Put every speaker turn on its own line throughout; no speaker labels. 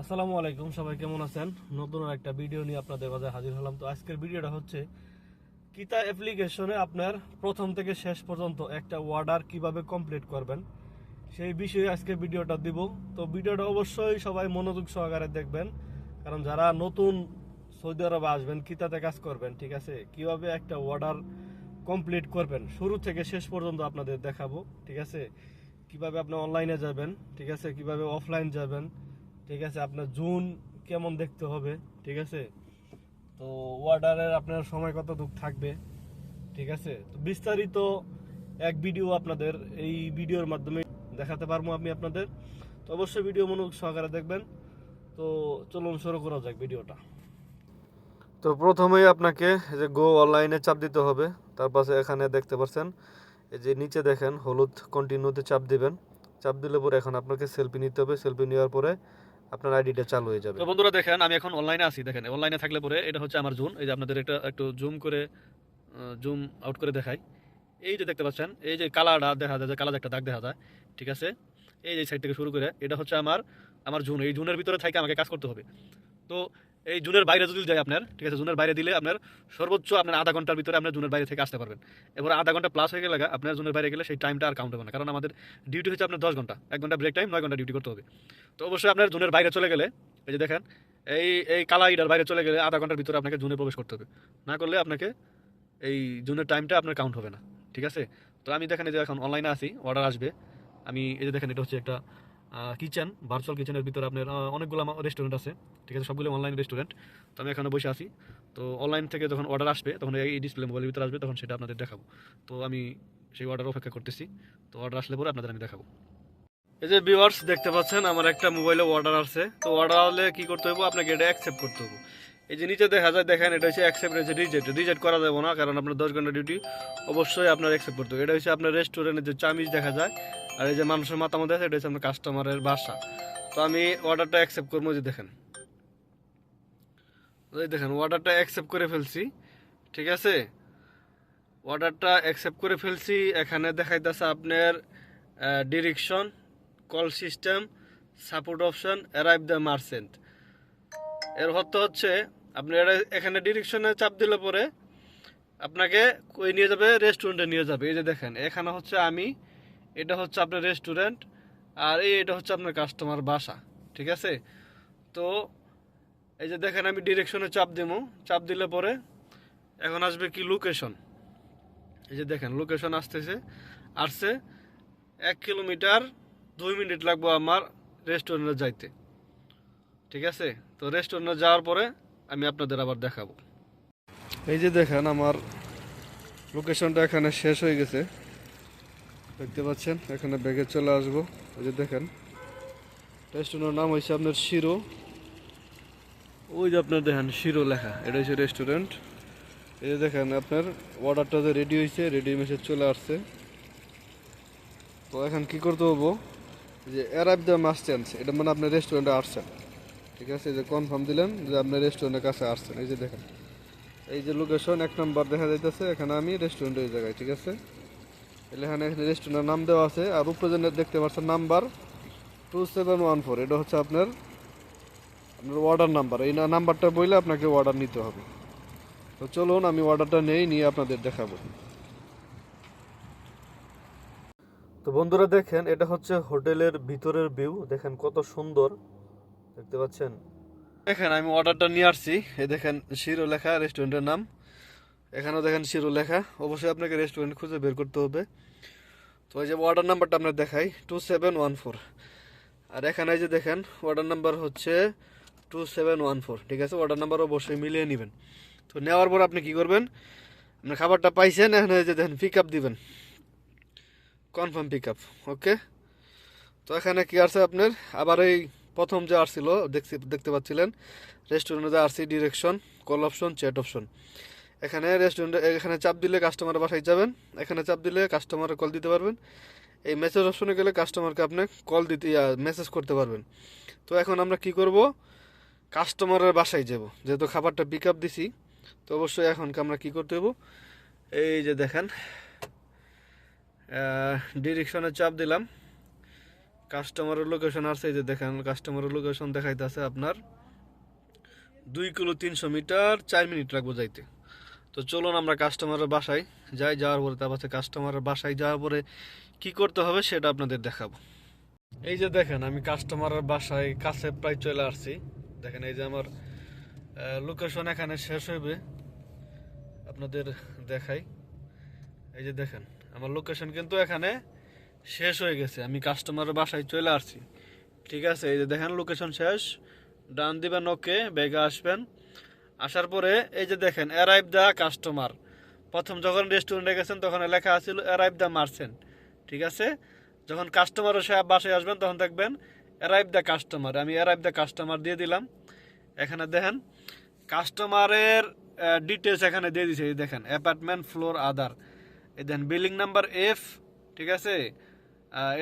আসসালামু আলাইকুম, সবাই কেমন আছেন? নতুন একটা ভিডিও নিয়ে আপনাদের মাঝে হাজির হলাম। তো আজকের ভিডিওটা হচ্ছে, কিতা অ্যাপ্লিকেশনে আপনার প্রথম থেকে শেষ পর্যন্ত একটা অর্ডার কীভাবে কমপ্লিট করবেন, সেই বিষয়ে আজকে ভিডিওটা দিব। তো ভিডিওটা অবশ্যই সবাই মনোযোগ সহকারে দেখবেন, কারণ যারা নতুন সৌদি আরবে আসবেন, কিতাতে কাজ করবেন, ঠিক আছে? কীভাবে একটা অর্ডার কমপ্লিট করবেন, শুরু থেকে শেষ পর্যন্ত আপনাদের দেখাবো, ঠিক আছে? কীভাবে আপনি অনলাইনে যাবেন, ঠিক আছে? কীভাবে অফলাইন যাবেন ঠিক আছে, আপনার জুন কেমন দেখতে হবে, ঠিক আছে? তো অর্ডারের আপনার সময় কতটুক থাকবে, ঠিক আছে? তো বিস্তারিত এক ভিডিও আপনাদের এই ভিডিওর মাধ্যমে দেখাতে পারব আমি আপনাদের। তো অবশ্যই ভিডিও মনোযোগ সহকারে দেখবেন। তো চলুন শুরু করা যাক ভিডিওটা তো প্রথমেই আপনাকে যে গো অনলাইনে চাপ দিতে হবে। তার পাশে এখানে দেখতে পাচ্ছেন, এই যে নিচে দেখেন, হলুদ কন্টিনিউতে চাপ দিবেন। চাপ দিলে পরে এখন আপনাকে সেলফি নিতে হবে। সেলফি নেওয়ার পরে আপনার আইডিটা চালু হয়ে যাবে।
তো বন্ধুরা দেখেন, আমি এখন অনলাইনে আছি, দেখেন। অনলাইনে থাকলে পরে এটা হচ্ছে আমার জুন। এই যে আপনাদের একটা, একটু জুম করে জুম আউট করে দেখাই। এই যে দেখতে পাচ্ছেন, এই যে কালারটা দেখা যায়, যে কালার একটা দাগ দেখা যায়, ঠিক আছে? এই যে সাইড থেকে শুরু করে, এটা হচ্ছে আমার আমার জুন। এই জুনের ভিতরে থেকে আমাকে কাজ করতে হবে। তো এই জুনের বাইরে যদি যায় আপনার, ঠিক আছে, জুনের বাইরে দিলে আপনার সর্বোচ্চ আপনার আধা ঘণ্টার ভিতরে আপনার জুনের বাইরে থেকে আসতে পারবেন। এবার আধা ঘণ্টা প্লাস হয়ে গেলে আপনার জুনের বাইরে গেলে সেই টাইমটা আর কাউন্ট হবে না, কারণ আমাদের ডিউটি হচ্ছে আপনার দশ ঘণ্টা, এক ঘণ্টা ব্রেক টাইম নয় ঘণ্টা ডিউটি করতে হবে। তো অবশ্যই আপনার জুনের বাইরে চলে গেলে, এই যে দেখেন, এই এই কালা ইডার বাইরে চলে গেলে আধা ঘণ্টার ভিতরে আপনাকে জুনে প্রবেশ করতে হবে। না করলে আপনাকে এই জুনের টাইমটা আপনার কাউন্ট হবে না, ঠিক আছে? তো আমি দেখেন এই যে এখন অনলাইনে আছি অর্ডার আসবে। আমি এই যে দেখেন এটা হচ্ছে একটা কিচেন ভার্চুয়াল কিচেনের ভিতরে আপনার অনেকগুলো রেস্টুরেন্ট আছে, ঠিক আছে? সবগুলো অনলাইন রেস্টুরেন্ট তো আমি এখানে বসে আছি। তো অনলাইন থেকে যখন অর্ডার আসবে, তখন এই ডিসপ্লে মোবাইলের ভিতরে আসবে, তখন সেটা আপনাদের দেখাবো। তো আমি সেই অর্ডার অপেক্ষা করতেছি। তো অর্ডার আসলে পরে আপনাদের আমি দেখাবো।
এই যে ভিউয়ার্স দেখতে পাচ্ছেন, আমার একটা মোবাইলে অর্ডার আছে তো অর্ডার হলে কি করতে হবে আপনাকে এটা অ্যাকসেপ্ট করতে হবে এই যে নিচে দেখা যায়, দেখেন, এটা হচ্ছে অ্যাকসেপ্ট রয়েছে রিজেক্ট রিজেক্ট করা যাবে না, কারণ আপনার দশ ঘণ্টা ডিউটি অবশ্যই আপনার অ্যাকসেপ্ট করতে হবে। এটা হচ্ছে আপনার রেস্টুরেন্টের যে চামিজ দেখা যায় আর এই যে মানুষের মাতামত আছে, এটা হচ্ছে আপনার কাস্টমারের বাসা তো আমি অর্ডারটা অ্যাকসেপ্ট করব যে দেখেন। এই দেখেন অর্ডারটা অ্যাকসেপ্ট করে ফেলছি, ঠিক আছে? অর্ডারটা অ্যাকসেপ্ট করে ফেলছি, এখানে দেখাইতেছে আপনার direction call system support option arrive the merchant এর অর্থ হচ্ছে, আপনি এখানে ডিরেকশনে চাপ দিলে পরে আপনাকে কই নিয়ে যাবে? রেস্টুরেন্টে নিয়ে যাবে। এই যে দেখেন, এখানে হচ্ছে আমি এটা হচ্ছে আপনার রেস্টুরেন্ট আর এই এটা হচ্ছে আপনার কাস্টমার বাসা, ঠিক আছে? তো এই যে দেখেন, আমি ডিরেকশনে চাপ দেবো চাপ দিলে পরে এখন আসবে কি লোকেশন এই যে দেখেন লোকেশন আসতেছে, আসছে এক কিলোমিটার দুই মিনিট লাগবে আমার রেস্টুরেন্টে যাইতে, ঠিক আছে? তো রেস্টুরেন্টে যাওয়ার পরে আমি আপনাদের আবার দেখাবো। এই যে দেখেন, আমার লোকেশনটা এখানে শেষ হয়ে গেছে। দেখতে পাচ্ছেন, এখানে ব্যাগে চলে আসব। ওই যে দেখেন রেস্টুরেন্টের নাম হয়েছে আপনার শিরো। ওই যে আপনার দেখেন, শিরো লেখা, এটা হচ্ছে রেস্টুরেন্ট এই যে দেখেন, আপনার অর্ডারটা যে রেডি হয়েছে রেডি মেসেজ চলে আসছে। তো এখন কি করতে হব? যে অ্যারাইভ দ্য মাস চেঞ্জ এটা মানে আপনার রেস্টুরেন্টে আসছেন। ঠিক আছে, এই যে কনফার্ম দিলেন যে আপনার রেস্টুরেন্টের কাছে আসছেন। এই যে দেখেন, এই যে লোকেশন এক নম্বর দেখা যাইতেছে, এখানে আমি রেস্টুরেন্টের জায়গায়, ঠিক আছে? এখানে রেস্টুরেন্টের নাম দেওয়া আছে, আর উপরে দেখতে পাচ্ছেন number two seven one four এটা হচ্ছে আপনার আপনার অর্ডার নাম্বার এই নাম্বারটা বইলে আপনাকে অর্ডার নিতে হবে। তো চলুন, আমি অর্ডারটা নেই, নিয়ে আপনাদের দেখাবো। তো বন্ধুরা দেখেন, এটা হচ্ছে হোটেলের ভিতরের ভিউ দেখেন কত সুন্দর, দেখতে পাচ্ছেন? দেখেন, আমি অর্ডারটা নিয়ে আসছি, এই দেখেন শিরো লেখা রেস্টুরেন্টের নাম। এখানেও দেখেন শিরো লেখা। অবশ্যই আপনাকে রেস্টুরেন্ট খুঁজে বের করতে হবে। তো এই যে অর্ডার নাম্বারটা আপনার দেখাই টু সেভেন ওয়ান ফোর আর এখানে যে দেখেন অর্ডার নাম্বার হচ্ছে টু সেভেন ওয়ান ফোর ঠিক আছে? অর্ডার নাম্বার অবশ্যই মিলিয়ে নেবেন। তো নেওয়ার পর আপনি কি করবেন? আপনার খাবারটা পাইছেন, এখানে যে দেখেন পিক আপ দিবেন। কনফার্ম পিক আপ ওকে তো এখানে কি আছে আপনার? আবার এই প্রথম যে আসছিল দেখছি, দেখতে পাচ্ছিলেন। রেস্টুরেন্টে যে আসছি direction call option chat option এখানে রেস্টুরেন্টে এখানে চাপ দিলে কাস্টমার বাসায় যাবেন। এখানে চাপ দিলে কাস্টমারে কল দিতে পারবেন। এই মেসেজ অপশনে গেলে কাস্টমারকে আপনি কল দিতে মেসেজ করতে পারবেন। তো এখন আমরা কি করব? কাস্টমারের বাসায় যাব। যেহেতু খাবারটা পিক আপ দিছি, তো অবশ্যই এখন আমরা কি করতে হব এই যে দেখেন ডিরেকশনে চাপ দিলাম। কাস্টমারের লোকেশন আছে, এই যে দেখেন কাস্টমারের লোকেশন দেখাইতেছে আপনার। দুই কিলো তিনশো মিটার, চার মিনিট লাগবো যাইতে। তো চলুন আমরা কাস্টমারের বাসায় যাই, যাওয়ার পরে তারপর কাস্টমারের বাসায় যাওয়ার পরে কি করতে হবে সেটা আপনাদের দেখাবো। এই যে দেখেন, আমি কাস্টমারের বাসায় কাছে প্রায় চলে আসছি। দেখেন, এই যে আমার লোকেশন এখানে শেষ হইবে। আপনাদের দেখাই। এই যে দেখেন, আমার লোকেশন কিন্তু এখানে শেষ হয়ে গেছে। আমি কাস্টমারের বাসায় চলে আসছি। ঠিক আছে, এই যে দেখেন লোকেশন শেষ। ডান দিবেন ওকে বেগে আসবেন। আসার পরে এই যে দেখেন অ্যারাইভ দ্য কাস্টমার প্রথম যখন রেস্টুরেন্টে গেছেন, তখন লেখা আছিল অ্যারাইভ দ্য মার্চেন্ট ঠিক আছে? যখন কাস্টমারের সাহেব বাসায় আসবেন, তখন দেখবেন অ্যারাইভ দ্য কাস্টমার আমি অ্যারাইভ দ্য কাস্টমার দিয়ে দিলাম। এখানে দেখেন কাস্টমারের ডিটেলস এখানে দিয়ে দিছে। এই দেখেন অ্যাপার্টমেন্ট ফ্লোর আদার এই দেখেন বিল্ডিং নাম্বার এফ ঠিক আছে?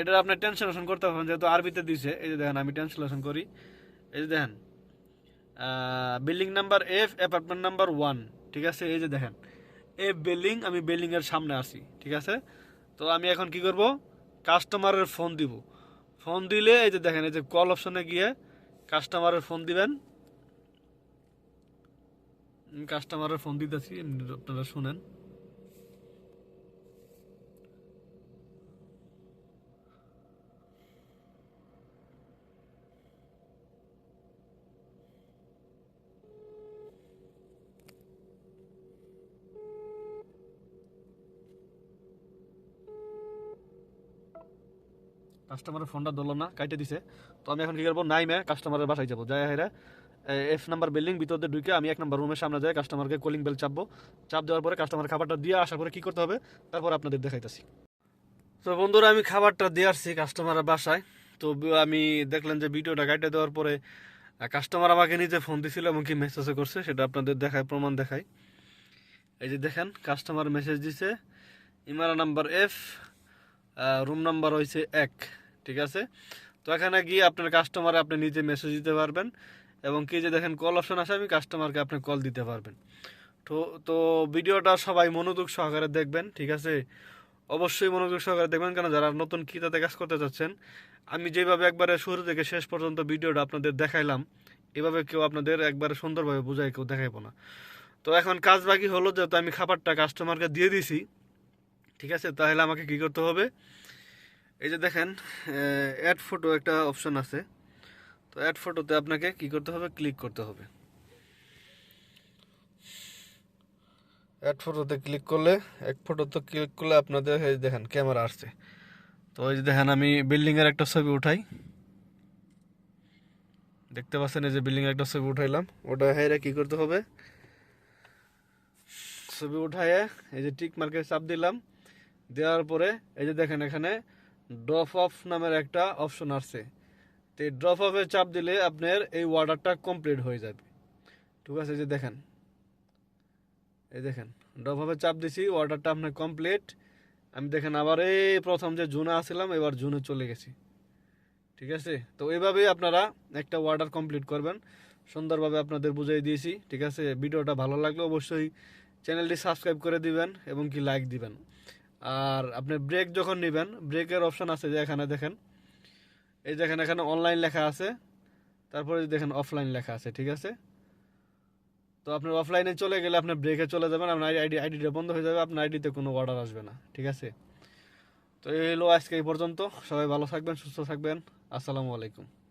এটার আপনি ট্রান্সলেশন করতে পারবেন, যেহেতু আরবিতে দিছে। এই যে দেখেন, আমি ট্রান্সলেশন করি। এই যে দেখেন building number F apartment number one ঠিক আছে? এই যে দেখেন এফ বিল্ডিং আমি বিল্ডিংয়ের সামনে আসি ঠিক আছে? তো আমি এখন কি করব? কাস্টমারের ফোন দিব। ফোন দিলে, এই যে দেখেন, এই যে কল অপশনে গিয়ে কাস্টমারের ফোন দিবেন। কাস্টমারের ফোন দিতেছি, আপনারা শুনেন। কাস্টমারের ফোনটা ধরলো না, কাইটে দিছে। তো আমি এখন কি করব? নাইমে কাস্টমারের বাসায় যাব। যাই হেরা এফ নাম্বার বিল্ডিং ভিতরে ঢুকে আমি এক নাম্বার রুমের সামনে যাই কাস্টমারকে কলিং বেল চাপবো। চাপ দেওয়ার পরে কাস্টমার খাবারটা দিয়ে আসার পরে কি করতে হবে? তারপর আপনাদের দেখাইতেছি। তো বন্ধুরা, আমি খাবারটা দিয়ে আসছি কাস্টমারের বাসায়। তো আমি দেখলেন যে ভিডিওটা কাটে দেওয়ার পরে কাস্টমার আমাকে নিজে ফোন দিছিল এবং কি মেসেজও করছে, সেটা আপনাদের দেখায়, প্রমাণ দেখায়। এই যে দেখেন কাস্টমার মেসেজ দিছে ইমারা নাম্বার এফ রুম নাম্বার হয়েছে এক। ঠিক আছে? তো এখানে গিয়ে আপনার কাস্টমারে আপনি নিজে মেসেজ দিতে পারবেন এবং কি যে দেখেন কল অপশন আসে, আমি কাস্টমারকে আপনি কল দিতে পারবেন। তো তো ভিডিওটা সবাই মনোযোগ সহকারে দেখবেন, ঠিক আছে? অবশ্যই মনোযোগ সহকারে দেখবেন, কেন যারা নতুন কিতাতে কাজ করতে চাচ্ছেন, আমি যেভাবে একবারে শুরু থেকে শেষ পর্যন্ত ভিডিওটা আপনাদের দেখাইলাম, এভাবে কেউ আপনাদের একবারে সুন্দরভাবে বুঝাই কেউ দেখাইবো না। তো এখন কাজ বাকি হলো, যেহেতু আমি খাবারটা কাস্টমারকে দিয়ে দিছি ঠিক আছে? তাহলে আমাকে কি করতে হবে? এই যে দেখেন অ্যাড ফটো একটা অপশন আছে। তো অ্যাড ফটোতে আপনাকে কি করতে হবে? ক্লিক করতে হবে। অ্যাড ফটোতে ক্লিক করলে এক ফটোতে ক্লিক করলে আপনাদের এই দেখেন ক্যামেরা আসছে। তো এই যে দেখেন, আমি বিল্ডিংয়ের একটা ছবি উঠাই। দেখতে পাচ্ছেন, এই যে বিল্ডিংয়ের একটা ছবি উঠাইলাম। ওটা হেরে কি করতে হবে? ছবি উঠাইয়ে এই যে টিক মার্কে চাপ দিলাম। দেওয়ার পরে এই যে দেখেন, এখানে ড্রপ অফ নামের একটা অপশন আসছে। তো এই ড্রপ অফে চাপ দিলে আপনার এই অর্ডারটা কমপ্লিট হয়ে যাবে। ঠিক আছে যে দেখেন। এই দেখেন ড্রপ অফে চাপ দিছি অর্ডারটা আপনার কমপ্লিট আমি দেখেন আবার এই প্রথম যে জুনে আসছিলাম এবার জুনে চলে গেছি। ঠিক আছে? তো এইভাবেই আপনারা একটা অর্ডার কমপ্লিট করবেন। সুন্দরভাবে আপনাদের বুঝিয়ে দিয়েছি। ঠিক আছে? ভিডিওটা ভালো লাগলে অবশ্যই চ্যানেলটি সাবস্ক্রাইব করে দিবেন এবং কি লাইক দিবেন। আর আপনি ব্রেক যখন নেবেন ব্রেকের অপশন আছে যে এখানে দেখেন, এই দেখেন এখানে অনলাইন লেখা আছে, তারপরে দেখেন অফলাইন লেখা আছে, ঠিক আছে? তো আপনার অফলাইনে চলে গেলে আপনি ব্রেকে চলে যাবেন, আপনার আইডি আইডিটা বন্ধ হয়ে যাবে, আপনার আইডিতে কোনো অর্ডার আসবে না, ঠিক আছে? তো এই হলো আজকে এই পর্যন্ত, সবাই ভালো থাকবেন, সুস্থ থাকবেন, আসসালামু আলাইকুম।